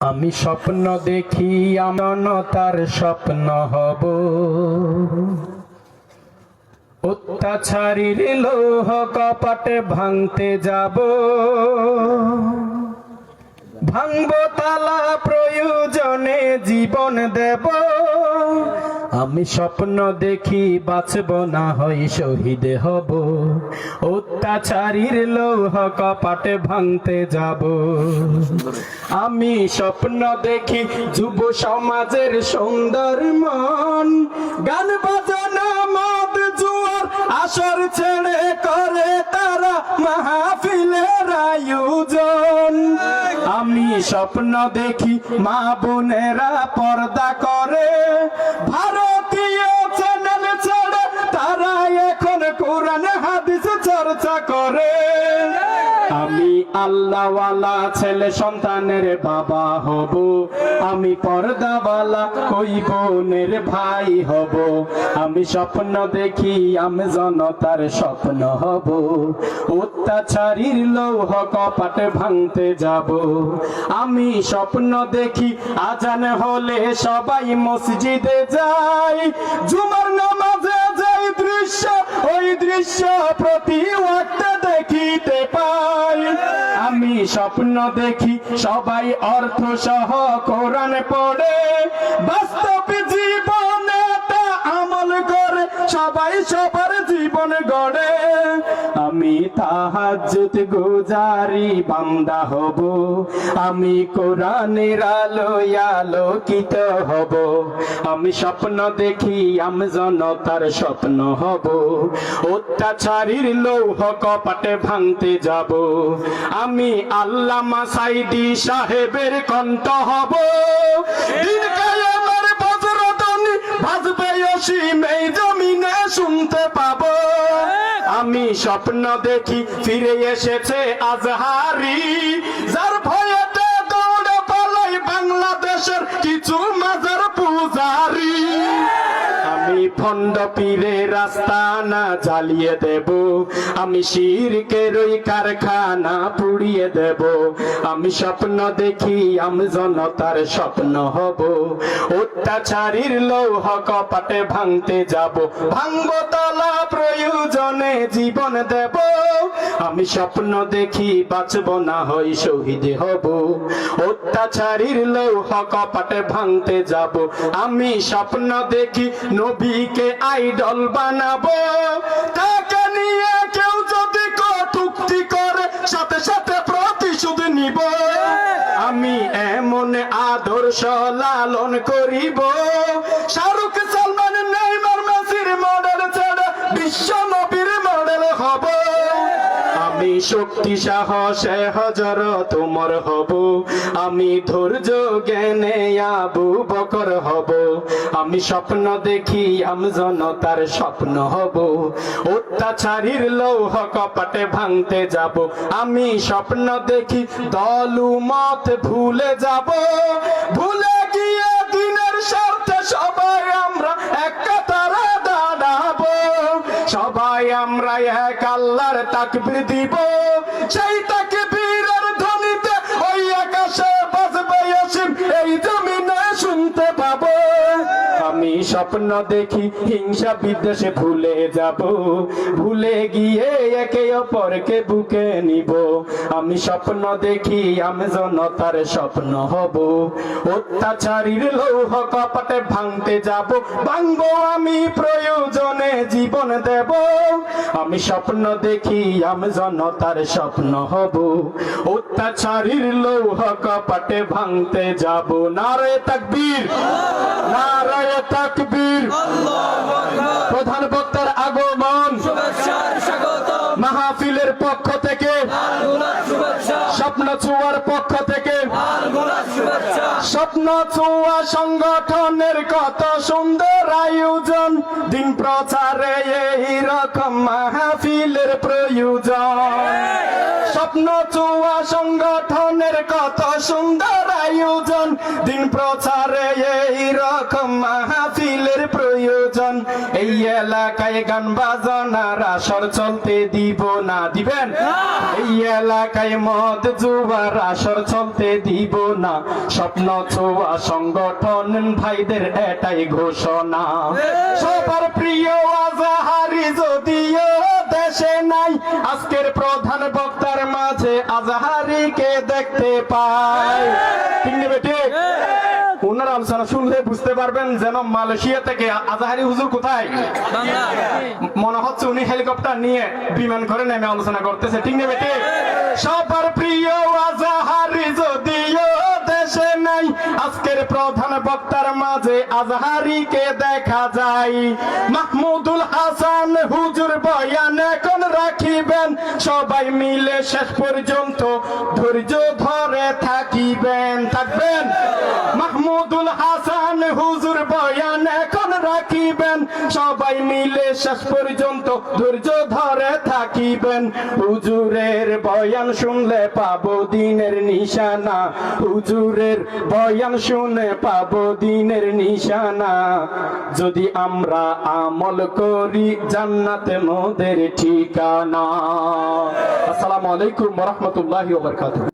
আমি স্বপ্ন দেখি আমনতার স্বপ্ন হব। অত্যাচারীর লৌহ কপাটে ভাঙতে যাব। ভাঙব তালা প্রয়োজনে জীবন দেব। আমি স্বপ্ন দেখি বাঁচব না হই শহীদ হব। অত্যাচারীর লৌহ কপাটে ভাঙতে যাব। আমি স্বপ্ন দেখি যুব সমাজের সুন্দর মন। গান বাজানা, মদ, জুয়ার, আসর ছেড়ে করে তারা মাহফিলের স্বপ্ন দেখি মা বোনেরা পর্দা করে। ভারতীয় চ্যানেল ছেড়ে তারা এখন কোরআন হাদিস চর্চা করে। আল্লাহওয়ালা ছেলে সন্তানের বাবা হব। আমি পর্দাওয়ালা, ওই বোনের ভাই হব। আমি স্বপ্ন দেখি, আমি জনতার স্বপ্ন হব। অত্যাচারীর লৌহ কপাটে ভাঙতে যাব। আমি স্বপ্ন দেখি, আজান হলে সবাই মসজিদে যায়। জুমার নামাজে যাই দৃশ্য, ওই দৃশ্য প্রতি স্বপ্ন দেখি সবাই অর্থ সহ কোরআন পড়ে। বাস্তব জীবনে আমল করে সবাই আমি তাহাজ্জুদ গুজারি বান্দা হব। আমি কোরআনের আলোয় আলোকিত হব। আমি স্বপ্ন দেখি, আমি জনতার স্বপ্ন হব। অত্যাচারীর লৌহ কপাটে ভাঙতে যাব। আমি আল্লামা সাইদি সাহেবের কণ্ঠ হব। কায়ামের অসীম জমিনে শুনতে পাবো। আমি স্বপ্ন দেখি ফিরে এসেছে আজহারি যার ভয়েতে দৌড়ে পালাই বাংলাদেশের কিছু মাজার পূজারি। ফন্ড পীরে রাস্তা না জ্বালিয়ে দেব। আমি শিরকের ওই কারখানা পুড়িয়ে দেব। আমি স্বপ্ন দেখি আমি জনতার স্বপ্ন হব। অত্যাচারীর লৌহ কপাটে ভাঙতে যাব। ভাঙব তলা প্রয়োজনে জীবন দেব। আমি স্বপ্ন দেখি বাঁচব না হই শহীদ হব। অত্যাচারীর লৌহ কপাটে ভাঙতে যাব। আমি স্বপ্ন দেখি নবীকে আইডল বানাবো? তাকে নিয়ে কেউ যদি কটুক্তি করে সাথে সাথে প্রতিশোধ নিব। আমি এমন আদর্শ লালন করিব। শক্তি, সাহসে, হজর তোমার হব। আমি ধৈর্য, জ্ঞানে আবু বকর হব। আমি স্বপ্ন দেখি, আমি জনতার স্বপ্ন হব। অত্যাচারীর লৌহ কপাটে ভাঙতে যাব। আমি স্বপ্ন দেখি দলু মত ভুলে যাব। ভুলে দিব সেই স্বপ্ন দেখি হিংসা বিদ্বেষে ভুলে যাব। ভুলে গিয়ে একে অপরকে বুকে নিব। আমি স্বপ্ন দেখি আমি জনতার স্বপ্ন হব। অত্যাচারীর লৌহ কপাটে ভাঙতে যাব। ভাঙবো আমি প্রয়োজনে জীবন দেব। আমি স্বপ্ন দেখি আমি জনতার স্বপ্ন হব। অত্যাচারীর লৌহ কপাটে ভাঙতে যাব। নারায় তাকবীর। নারায় তাকবীর। প্রধান বক্তার আগমন। মাহফিলের পক্ষ থেকে। স্বপ্ন চুয়ার পক্ষ থেকে। স্বপ্ন চুয়া সংগঠনের কত সুন্দর আয়োজন। দিন প্রচারে এই রকম মাহফিলের প্রয়োজন। স্বপ্ন চুয়া সংগঠনের কত সুন্দর আয়োজন। দিন প্রচারে এই রকম মাহা মাহফিলের প্রয়োজন। এই এলাকায় গান বাজনার আসর চলতে দিব না, দিবেন? এই এলাকায় মদ জুয়ার আসর চলতে দিব না। স্বপ্ন ছোয়া সংগঠন, ভাইদের এটাই ঘোষণা। সবার প্রিয় আজাহারি যদিও দেশে নাই। আজকের প্রধান বক্তার মাঝে আজাহারিকে দেখতে পাই। ঠিক ওনার আলোচনা শুনলে বুঝতে পারবেন যেন মালয়েশিয়া থেকে আজাহারি হুজুর কোথায়? মনে হচ্ছে উনি হেলিকপ্টার নিয়ে বিমান করে নেমে আলোচনা করতেছে। ঠিক নেবে ঠিক আজহারিকে দেখা যায়। মাহমুদুল হাসান হুজুর বয়ান এখন রাখিবেন। সবাই মিলে শেষ পর্যন্ত ধৈর্য ধরে থাকিবেন, থাকবেন। মাহমুদুল হাসান রাখিবেন সবাই মিলে শেষ পর্যন্ত ধৈর্য ধরে থাকিবেন। হুজুরের বয়ান শুনলে পাবো দিনের নিশানা। হুজুরের বয়ান শুনে পাবো দিনের নিশানা। যদি আমরা আমল করি জান্নাতে মোদের ঠিকানা। আসসালামু আলাইকুম রহমতুল্লাহি